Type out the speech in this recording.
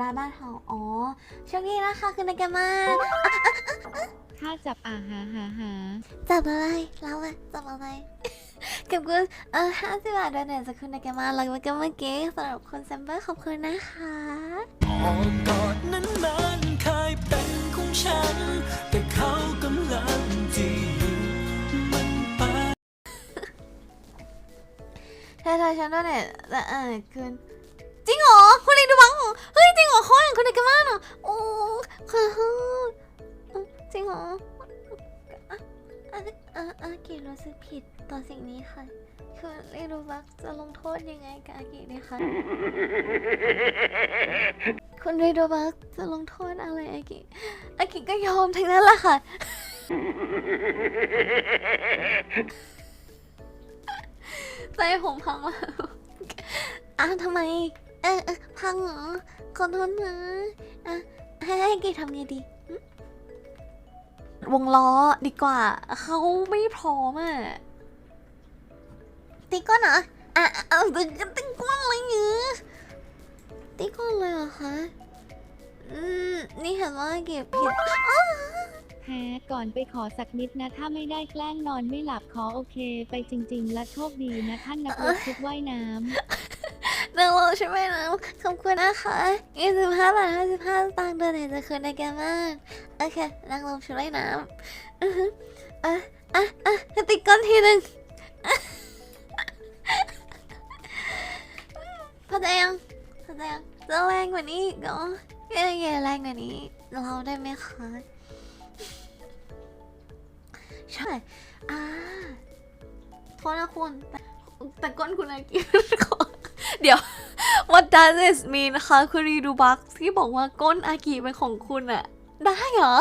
ราชบ้านเฮาอ๋อโชคดีนะคะคุณนากามาถ้าจับอ่าหาหาหาจับอะไรเราอะจับอะไรกับคุณเออห้าสิบบาทโดนเนทจากคุณนากามาแล้วก็เมื่อกี้สำหรับคุณแซมเบอร์ขอบคุณนะคะออกกอดนั้นมันเคยเป็นของฉัน แต่เขากำลังจะอยู่มันไปเธอเธอฉันโดนเนทแต่เออคุณจริงเหรอคุณลินดูบัง เฮ้ยจริงเหรอเขาอย่างคุณนากามาเหรอโอ้ขอโทษจริงเหรออะอะอะอากิรู้สึกผิดต่อสิ่งนี้ค่ะคือลินดูบังจะลงโทษยังไงกับอากิดีคะคุณเรโดบักจะลงโทษอะไรอากิอากิก็ยอมทั้งนั้นแหละค่ะ ใจผมพังแล้วอ้าวทำไม เออเออพังเหรอขอโทษนะอะให้ให้กิทำไงดี วงล้อดีกว่า เขาไม่พร้อมอะตีก้อนเหรออะอะเอาตึงตึงก้อนอะไรเงี้ยตีก่อนเลยเหรอคะอืมนี่เห็นว่าเก็บผิดแพ้ก่อนไปขอสักนิดนะ ถ้าไม่ได้แกล้งนอนไม่หลับขอโอเค ไปจริง ๆ และโชคดีนะท่านนักรบชุดว่ายน้ำ นางโลใช่ไหมนะขอบคุณนะคะยี่สิบห้าบาทห้าสิบห้าตังค์เดือนไหนจะคืนในแกมากโอเคนางลงชุดว่ายน้ำอะอะอะติดก้อนทีหนึ่งพอใจยังพอใจยังจะแรงกว่านี้อีกเหรอแย่แย่แรงกว่านี้ เราได้ไหมคะใช่อ่าโทษนะคุณแต่ก้นคุณอากิ เดี๋ยว What does this mean คะคุณรีดูบักที่บอกว่าก้นอากิเป็นของคุณอะได้เหรอ